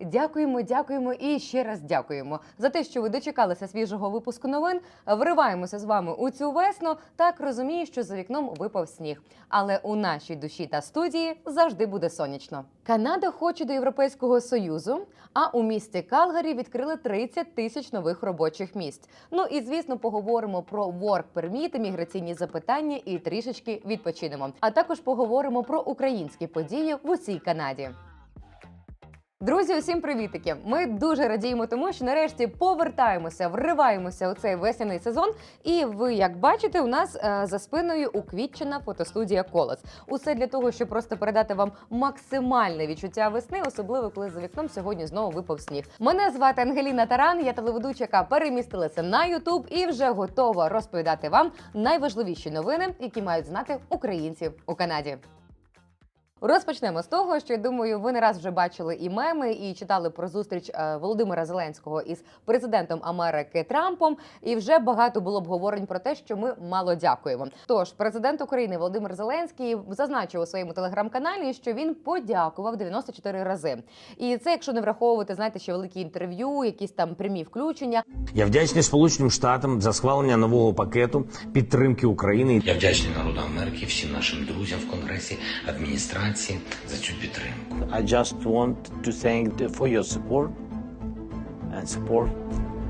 Дякуємо, дякуємо і ще раз дякуємо за те, що ви дочекалися свіжого випуску новин. Вриваємося з вами у цю весну. Так розумію, що за вікном випав сніг. Але у нашій душі та студії завжди буде сонячно. Канада хоче до Європейського союзу. А у місті Калгарі відкрили 30 тисяч нових робочих місць. Ну і звісно, поговоримо про work permit, міграційні запитання і трішечки відпочинемо. А також поговоримо про українські події в усій Канаді. Друзі, усім привітики! Ми дуже радіємо тому, що нарешті повертаємося, вриваємося у цей весняний сезон. І ви, як бачите, у нас е, за спиною уквітчена фотостудія Колос. Усе для того, щоб просто передати вам максимальне відчуття весни, особливо коли за вікном сьогодні знову випав сніг. Мене звати Ангеліна Таран, я телеведуча, яка перемістилася на Ютуб і вже готова розповідати вам найважливіші новини, які мають знати українці у Канаді. Розпочнемо з того, що я думаю, ви не раз вже бачили і меми, і читали про зустріч е, Володимира Зеленського із президентом Америки Трампом. І вже багато було обговорень про те, що ми мало дякуємо. Тож президент України Володимир Зеленський зазначив у своєму телеграм-каналі, що він подякував 94 рази. І це, якщо не враховувати, знаєте, ще великі інтерв'ю, якісь там прямі включення. Я вдячний Сполученим Штатам за схвалення нового пакету підтримки України. Я вдячний народу Америки, всім нашим друзям в Конгресі, адміністрації за цю підтримку. I just want to thank for your support and support,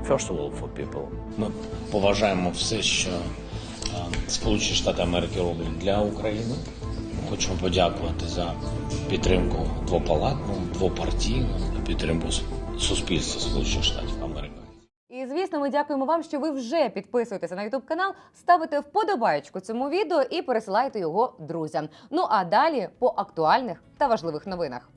first of all, for people. Ми поважаємо все, що е, Сполучені Штати Америки роблять для України. Хочемо подякувати за підтримку двопалатну, двопартійну, підтримку суспільства Сполучених Штатів звісно, ми дякуємо вам, що ви вже підписуєтеся на YouTube канал, ставите вподобайку цьому відео і пересилаєте його друзям. Ну а далі по актуальних та важливих новинах.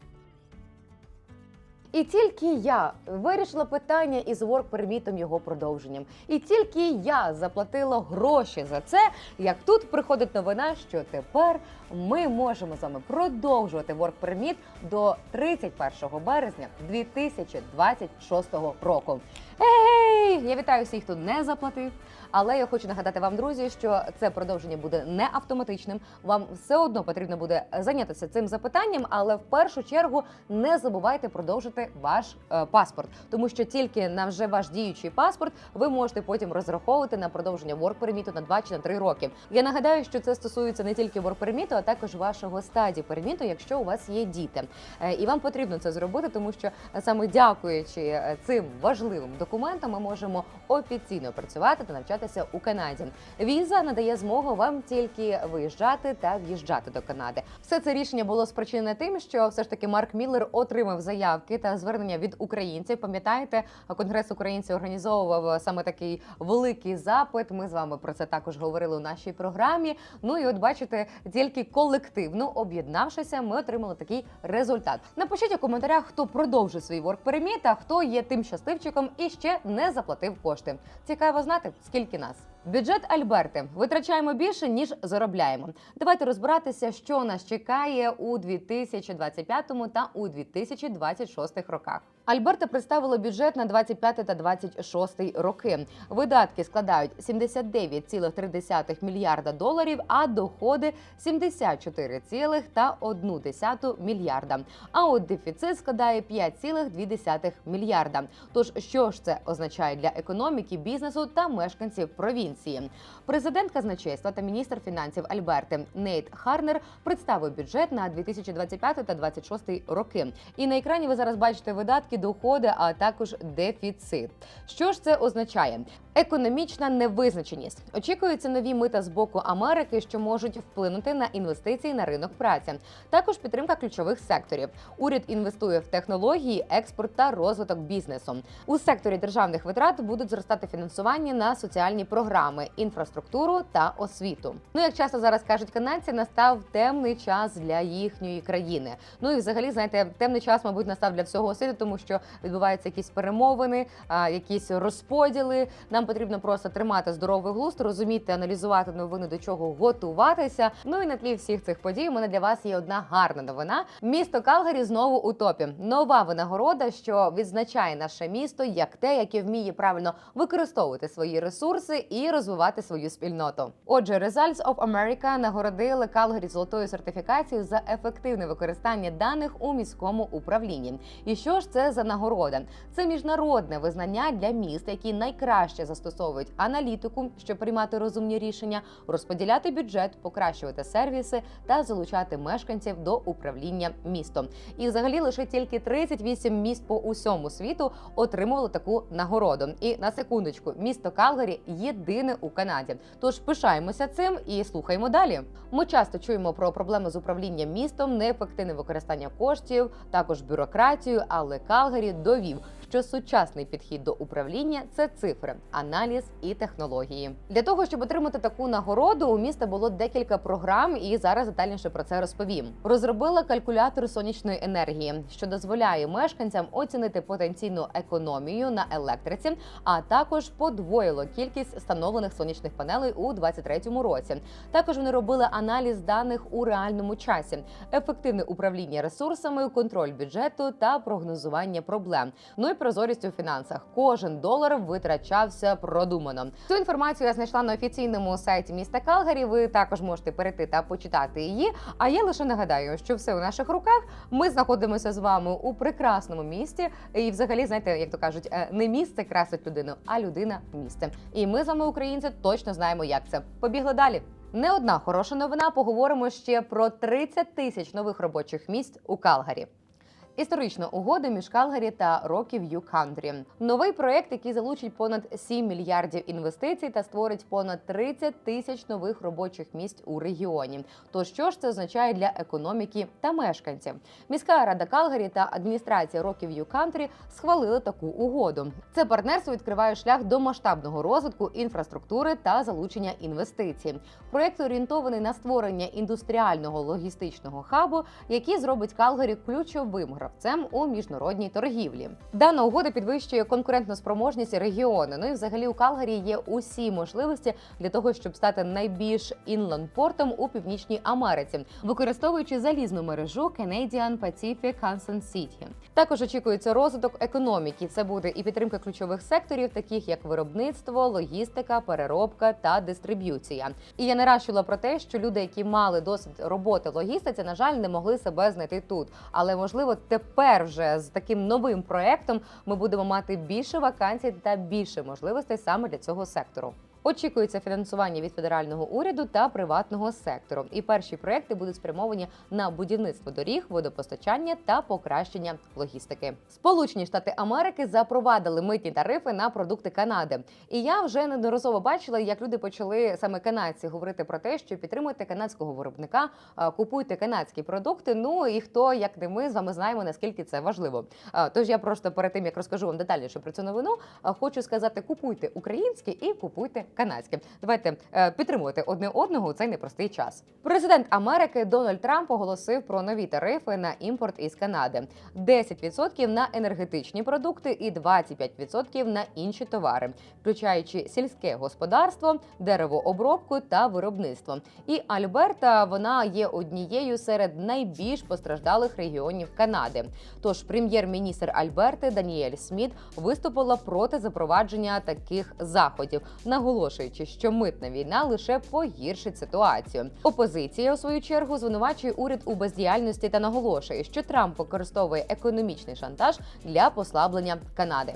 І тільки я вирішила питання із ворк-пермітом його продовженням. І тільки я заплатила гроші за це, як тут приходить новина, що тепер ми можемо з вами продовжувати ворк-перміт до 31 березня 2026 року. Ей! Я вітаю всіх, хто не заплатив. Але я хочу нагадати вам, друзі, що це продовження буде не автоматичним. Вам все одно потрібно буде зайнятися цим запитанням, але в першу чергу не забувайте продовжити ваш е, паспорт, тому що тільки на вже ваш діючий паспорт ви можете потім розраховувати на продовження ворк-перміту на 2 чи на 3 роки. Я нагадаю, що це стосується не тільки ворк-перміту, а також вашого стадії перміту, якщо у вас є діти. Е, І вам потрібно це зробити, тому що саме дякуючи е, цим важливим документам, ми можемо офіційно працювати та навчатися у Канаді. Віза надає змогу вам тільки виїжджати та в'їжджати до Канади. Все це рішення було спричинене тим, що все ж таки Марк Міллер отримав заявки та звернення від українців. Пам'ятаєте, конгрес українців організовував саме такий великий запит. Ми з вами про це також говорили у нашій програмі. Ну і от бачите, тільки колективно об'єднавшися, ми отримали такий результат. Напишіть у коментарях, хто продовжив свій ворк переміт, а хто є тим щасливчиком і ще не заплатив кошти. Цікаво знати, скільки нас. Бюджет Альберти витрачаємо більше ніж заробляємо. Давайте розбиратися, що нас чекає у 2025 та у 2026 роках. Альберта представила бюджет на 25 та 26 роки. Видатки складають 79,3 мільярда доларів, а доходи 74,1 мільярда. А от дефіцит складає 5,2 мільярда. Тож що ж це означає для економіки, бізнесу та мешканців провінції? Президент казначейства та міністр фінансів Альберти Нейт Харнер представив бюджет на 2025 та 2026 роки. І на екрані ви зараз бачите видатки, доходи, а також дефіцит. Що ж це означає? Економічна невизначеність. Очікуються нові мита з боку Америки, що можуть вплинути на інвестиції на ринок праці. Також підтримка ключових секторів. Уряд інвестує в технології, експорт та розвиток бізнесу. У секторі державних витрат будуть зростати фінансування на соціальні програми, інфраструктуру та освіту. Ну як часто зараз кажуть канадці, настав темний час для їхньої країни. Ну і взагалі, знаєте, темний час, мабуть, настав для всього світу, тому що відбуваються якісь перемовини, якісь розподіли. Нам Нам потрібно просто тримати здоровий глузд, розуміти, аналізувати новини, до чого готуватися. Ну і на тлі всіх цих подій у мене для вас є одна гарна новина. Місто Калгарі знову у топі. Нова винагорода, що відзначає наше місто як те, яке вміє правильно використовувати свої ресурси і розвивати свою спільноту. Отже, Results of America нагородили Калгарі золотою сертифікацією за ефективне використання даних у міському управлінні. І що ж це за нагорода? Це міжнародне визнання для міст, які найкраще застосовують аналітику, щоб приймати розумні рішення, розподіляти бюджет, покращувати сервіси та залучати мешканців до управління містом. І взагалі лише тільки 38 міст по усьому світу отримували таку нагороду. І на секундочку, місто Калгарі єдине у Канаді. Тож пишаємося цим і слухаємо далі. Ми часто чуємо про проблеми з управлінням містом, неефективне використання коштів, також бюрократію. Але Калгарі довів, що сучасний підхід до управління це цифри, аналіз і технології. Для того щоб отримати таку нагороду, у міста було декілька програм, і зараз детальніше про це розповім. Розробила калькулятор сонячної енергії, що дозволяє мешканцям оцінити потенційну економію на електриці, а також подвоїло кількість встановлених сонячних панелей у 2023 році. Також вони робили аналіз даних у реальному часі, ефективне управління ресурсами, контроль бюджету та прогнозування проблем. Ну і прозорість у фінансах. Кожен долар витрачався продумано. Цю інформацію я знайшла на офіційному сайті міста Калгарі. Ви також можете перейти та почитати її. А я лише нагадаю, що все у наших руках. Ми знаходимося з вами у прекрасному місті. І, взагалі, знаєте, як то кажуть, е, не місце красить людину, а людина місце. І ми з вами, українці, точно знаємо, як це. Побігли далі. Не одна хороша новина. Поговоримо ще про 30 тисяч нових робочих місць у Калгарі. Історична угода між Калгарі та View Country. Новий проект, який залучить понад 7 мільярдів інвестицій та створить понад 30 тисяч нових робочих місць у регіоні. То що ж це означає для економіки та мешканців? Міська рада Калгарі та адміністрація View Country схвалили таку угоду. Це партнерство відкриває шлях до масштабного розвитку інфраструктури та залучення інвестицій. Проект орієнтований на створення індустріального логістичного хабу, який зробить Калгарі ключовим гравцем у міжнародній торгівлі. Дана угода підвищує конкурентну спроможність регіону. Ну і взагалі у Калгарі є усі можливості для того, щоб стати найбільш інланд-портом у північній Америці, використовуючи залізну мережу Canadian Pacific Hansen City. Також очікується розвиток економіки. Це буде і підтримка ключових секторів, таких як виробництво, логістика, переробка та дистриб'юція. І я не раз про те, що люди, які мали досвід роботи логістиці, на жаль, не могли себе знайти тут. Але можливо, тепер вже з таким новим проектом ми будемо мати більше вакансій та більше можливостей саме для цього сектору. Очікується фінансування від федерального уряду та приватного сектору. І перші проекти будуть спрямовані на будівництво доріг, водопостачання та покращення логістики. Сполучені Штати Америки запровадили митні тарифи на продукти Канади. І я вже неодноразово бачила, як люди почали саме канадці говорити про те, що підтримуйте канадського виробника, купуйте канадські продукти. Ну і хто як не ми з вами знаємо наскільки це важливо. Тож я просто перед тим як розкажу вам детальніше про цю новину, хочу сказати: купуйте українське і купуйте канадське. Давайте е, підтримувати одне одного у цей непростий час. Президент Америки Дональд Трамп оголосив про нові тарифи на імпорт із Канади: 10% на енергетичні продукти і 25% на інші товари, включаючи сільське господарство, деревообробку та виробництво. І Альберта вона є однією серед найбільш постраждалих регіонів Канади. Тож прем'єр-міністр Альберти Даніель Сміт виступила проти запровадження таких заходів, наголошуючи, що митна війна лише погіршить ситуацію. Опозиція у свою чергу звинувачує уряд у бездіяльності та наголошує, що Трамп використовує економічний шантаж для послаблення Канади.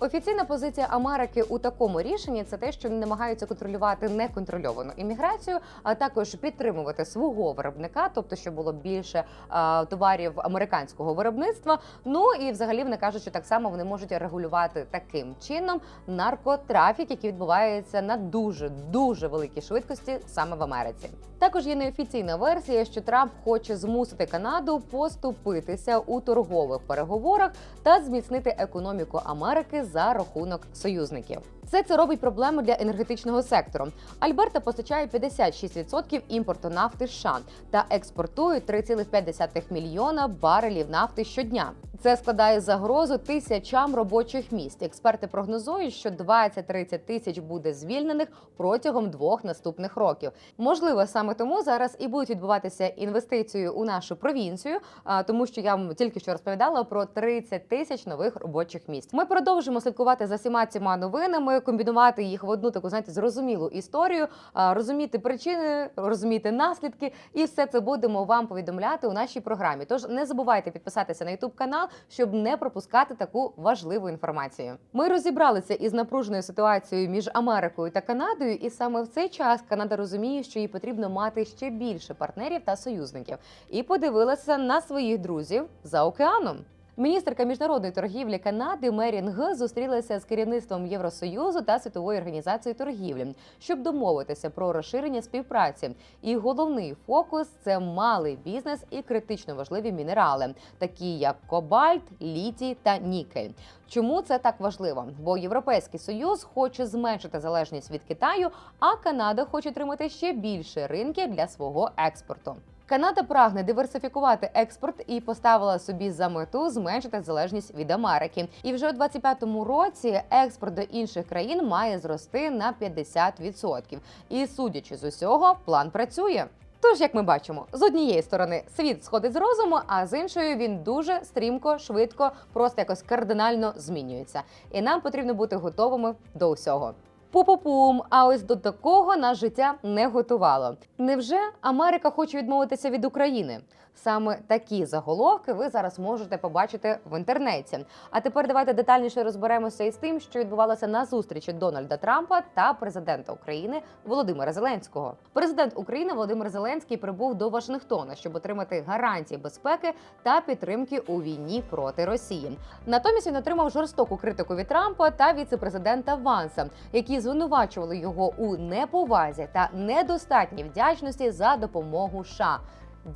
Офіційна позиція Америки у такому рішенні це те, що вони намагаються контролювати неконтрольовану імміграцію, а також підтримувати свого виробника, тобто щоб було більше а, товарів американського виробництва. Ну і взагалі вони кажуть, що так само вони можуть регулювати таким чином наркотрафік, який відбувається на дуже дуже великій швидкості саме в Америці. Також є неофіційна версія, що Трамп хоче змусити Канаду поступитися у торгових переговорах та зміцнити економіку Америки за рахунок союзників. Все це робить проблему для енергетичного сектору. Альберта постачає 56% імпорту нафти США та експортує 3,5 мільйона барелів нафти щодня. Це складає загрозу тисячам робочих місць. Експерти прогнозують, що 20-30 тисяч буде звільнених протягом двох наступних років. Можливо, саме тому зараз і будуть відбуватися інвестиції у нашу провінцію, а, тому що я вам тільки що розповідала про 30 тисяч нових робочих місць. Ми продовжимо слідкувати за всіма цими новинами, комбінувати їх в одну таку, знаєте, зрозумілу історію, розуміти причини, розуміти наслідки, і все це будемо вам повідомляти у нашій програмі. Тож не забувайте підписатися на YouTube канал, щоб не пропускати таку важливу інформацію. Ми розібралися із напруженою ситуацією між Америкою та Канадою, і саме в цей час Канада розуміє, що їй потрібно мати ще більше партнерів та союзників, і подивилася на своїх друзів за океаном. Міністерка міжнародної торгівлі Канади Мерін Г зустрілася з керівництвом Євросоюзу та світової організації торгівлі, щоб домовитися про розширення співпраці. І головний фокус це малий бізнес і критично важливі мінерали, такі як кобальт, літій та нікель. Чому це так важливо? Бо Європейський союз хоче зменшити залежність від Китаю, а Канада хоче отримати ще більше ринків для свого експорту. Канада прагне диверсифікувати експорт і поставила собі за мету зменшити залежність від Америки. І вже у 2025 році експорт до інших країн має зрости на 50%. І судячи з усього, план працює. Тож, як ми бачимо, з однієї сторони світ сходить з розуму, а з іншої він дуже стрімко, швидко, просто якось кардинально змінюється. І нам потрібно бути готовими до усього. Пу-пу-пум, а ось до такого нас життя не готувало. Невже Америка хоче відмовитися від України? Саме такі заголовки ви зараз можете побачити в інтернеті. А тепер давайте детальніше розберемося із тим, що відбувалося на зустрічі Дональда Трампа та президента України Володимира Зеленського. Президент України Володимир Зеленський прибув до Вашингтона, щоб отримати гарантії безпеки та підтримки у війні проти Росії. Натомість він отримав жорстоку критику від Трампа та віцепрезидента Ванса, які звинувачували його у неповазі та недостатній вдячності за допомогу США.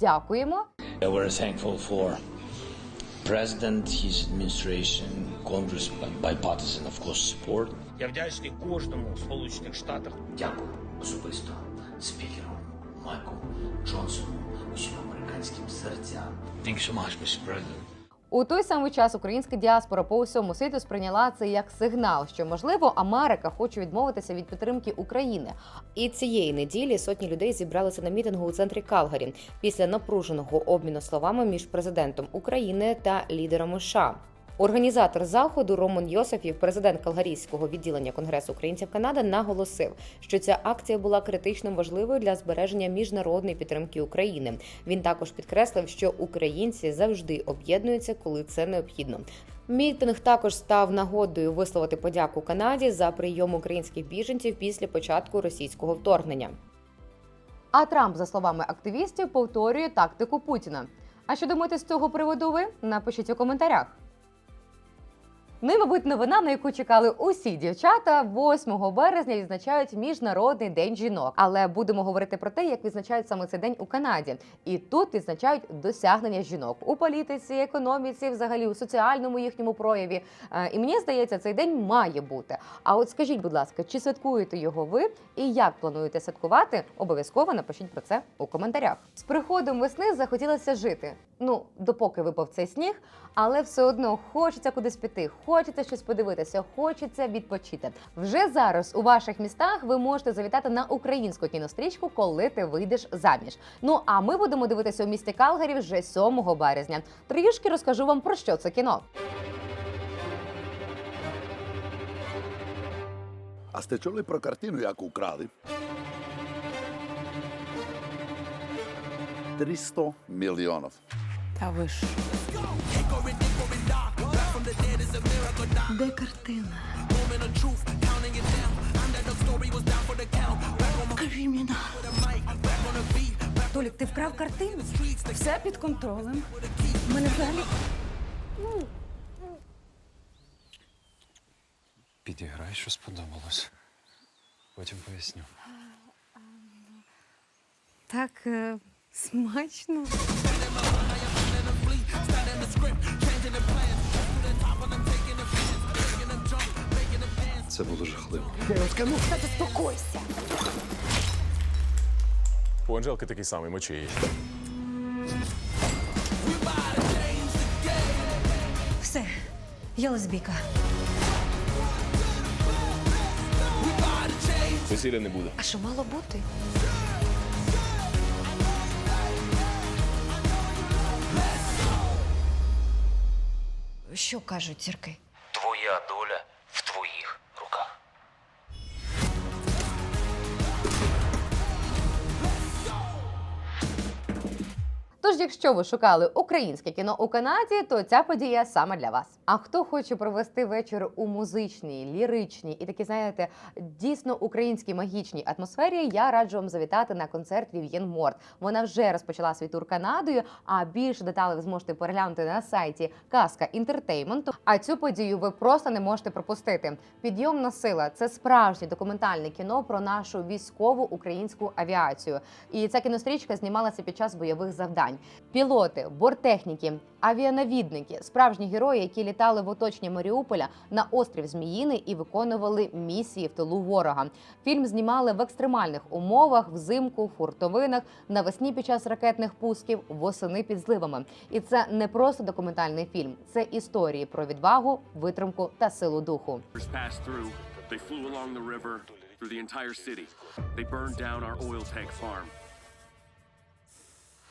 Дякуємо. Administration, Congress, bipartisan, of course, support. Я вдячний кожному у Сполучених Штатах. Дякую особисто спікеру Майку Джонсону, усім американським серцям. Thank you so much, Mr. President. У той самий час українська діаспора по усьому світу сприйняла це як сигнал, що можливо Америка хоче відмовитися від підтримки України. І цієї неділі сотні людей зібралися на мітингу у центрі Калгарі після напруженого обміну словами між президентом України та лідером США. Організатор заходу Роман Йосифів, президент Калгарійського відділення Конгресу українців Канади, наголосив, що ця акція була критично важливою для збереження міжнародної підтримки України. Він також підкреслив, що українці завжди об'єднуються, коли це необхідно. Мітинг також став нагодою висловити подяку Канаді за прийом українських біженців після початку російського вторгнення. А Трамп, за словами активістів, повторює тактику Путіна. А що думаєте з цього приводу ви? Напишіть у коментарях. Ну і, мабуть, новина, на яку чекали усі дівчата, 8 березня відзначають міжнародний день жінок. Але будемо говорити про те, як відзначають саме цей день у Канаді. І тут відзначають досягнення жінок у політиці, економіці, взагалі у соціальному їхньому прояві. Е, І мені здається, цей день має бути. А от скажіть, будь ласка, чи святкуєте його ви і як плануєте святкувати? Обов'язково напишіть про це у коментарях. З приходом весни захотілося жити. Ну, допоки випав цей сніг, але все одно хочеться кудись піти, хочеться щось подивитися, хочеться відпочити. Вже зараз у ваших містах ви можете завітати на українську кінострічку, коли ти вийдеш заміж. Ну а ми будемо дивитися у місті Калгарі вже 7 березня. Трішки розкажу вам про що це кіно. А сте чули про картину, яку украли? 300 мільйонів. Та ви ж. Де картина? Кримінал. Толік, ти вкрав картину? Все під контролем. У мене взагалі Підіграй, що сподобалось. Потім поясню. так е, смачно. Це було жахливо. Заспокойся. У Анжелки такий самий мочи її. Все, я лесбійка. Весілля не буде. А що мало бути? Що кажуть зірки? Якщо ви шукали українське кіно у Канаді, то ця подія саме для вас. А хто хоче провести вечір у музичній, ліричній і такі, знаєте, дійсно українській магічній атмосфері, я раджу вам завітати на концерт Вів'єн Морт. Вона вже розпочала свій тур Канадою. А більше деталей ви зможете переглянути на сайті Казка Інтертейменту. А цю подію ви просто не можете пропустити. Підйомна сила це справжнє документальне кіно про нашу військову українську авіацію. І ця кінострічка знімалася під час бойових завдань. Пілоти, борттехніки, авіанавідники, справжні герої, які літали в оточенні Маріуполя на острів Зміїний і виконували місії в тилу ворога. Фільм знімали в екстремальних умовах, взимку, в фуртовинах, навесні під час ракетних пусків, восени під зливами. І це не просто документальний фільм, це історії про відвагу, витримку та силу духу. They flew along the river through the entire city. They burned down our oil tank farm.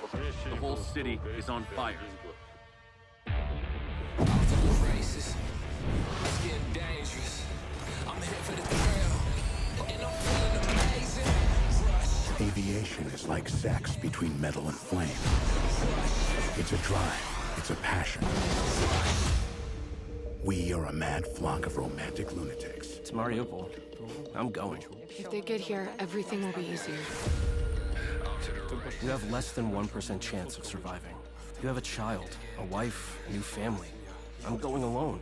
The whole city is on fire. Aviation is like sex between metal and flame. It's a drive, it's a passion. We are a mad flock of romantic lunatics. It's Mariupol. I'm going. If they get here, everything will be easier. You have less than 1% chance of surviving. You have a child, a wife, a new family. I'm going alone.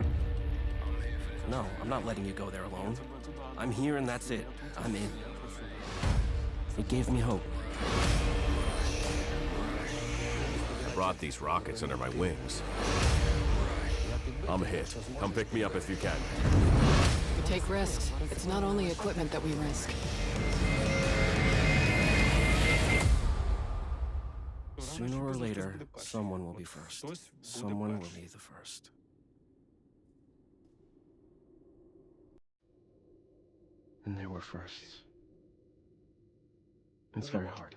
No, I'm not letting you go there alone. I'm here and that's it. I'm in. It gave me hope. I brought these rockets under my wings. I'm a hit. Come pick me up if you can. We take risks. It's not only equipment that we risk. Sooner or later, someone will be first. Someone will be the first. And there were firsts. It's very hard.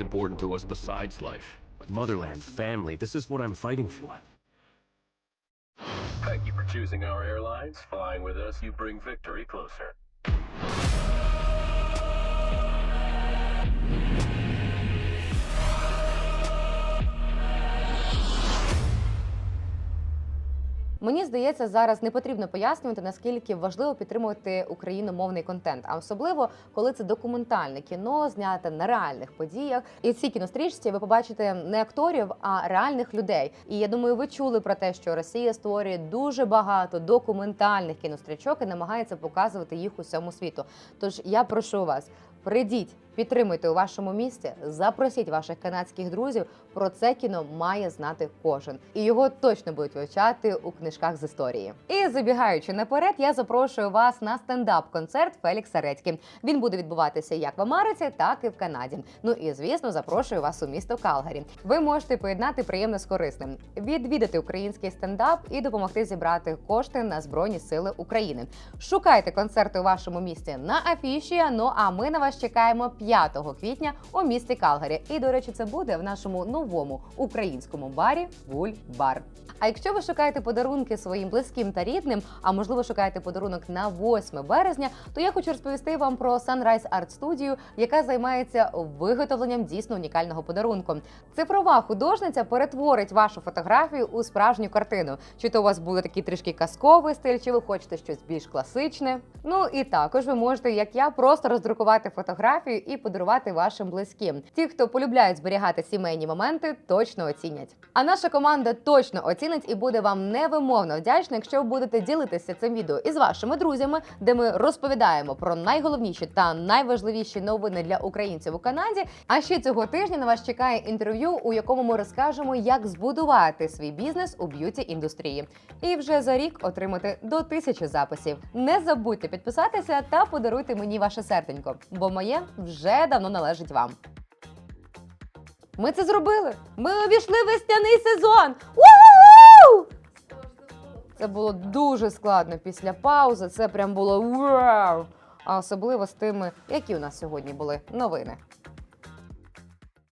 What's important to us besides life? Motherland, family. This is what I'm fighting for. Thank you for choosing our airlines. Flying with us, you bring victory closer. Мені здається, зараз не потрібно пояснювати, наскільки важливо підтримувати україномовний контент, а особливо коли це документальне кіно, зняте на реальних подіях. І в цій кінострічці ви побачите не акторів, а реальних людей. І я думаю, ви чули про те, що Росія створює дуже багато документальних кінострічок і намагається показувати їх усьому світу. Тож я прошу вас. Прийдіть, підтримуйте у вашому місті, запросіть ваших канадських друзів. Про це кіно має знати кожен, і його точно будуть вивчати у книжках з історії. І забігаючи наперед, я запрошую вас на стендап-концерт Фелікса Редьки. Він буде відбуватися як в Америці, так і в Канаді. Ну і звісно, запрошую вас у місто Калгарі. Ви можете поєднати приємне з корисним, відвідати український стендап і допомогти зібрати кошти на Збройні Сили України. Шукайте концерти у вашому місті на афіші. Ну а ми на вас чекаємо 5 квітня у місті Калгарі. І до речі, це буде в нашому новому українському барі Вуль Бар. А якщо ви шукаєте подарунки своїм близьким та рідним, а можливо шукаєте подарунок на 8 березня, то я хочу розповісти вам про Sunrise Art Studio, яка займається виготовленням дійсно унікального подарунку. Цифрова художниця перетворить вашу фотографію у справжню картину. Чи то у вас буде такий трішки казковий стиль, чи ви хочете щось більш класичне. Ну і також ви можете, як я, просто роздрукувати фотографію і подарувати вашим близьким. Ті, хто полюбляють зберігати сімейні моменти, точно оцінять. А наша команда точно оцінить і буде вам невимовно вдячна, якщо ви будете ділитися цим відео із вашими друзями, де ми розповідаємо про найголовніші та найважливіші новини для українців у Канаді. А ще цього тижня на вас чекає інтерв'ю, у якому ми розкажемо, як збудувати свій бізнес у б'юті індустрії, і вже за рік отримати до тисячі записів. Не забудьте підписатися та подаруйте мені ваше серденько, бо моє вже давно належить вам. Ми це зробили. Ми обійшли весняний сезон. у Це було дуже складно після паузи. Це прям було вау! А особливо з тими, які у нас сьогодні були новини.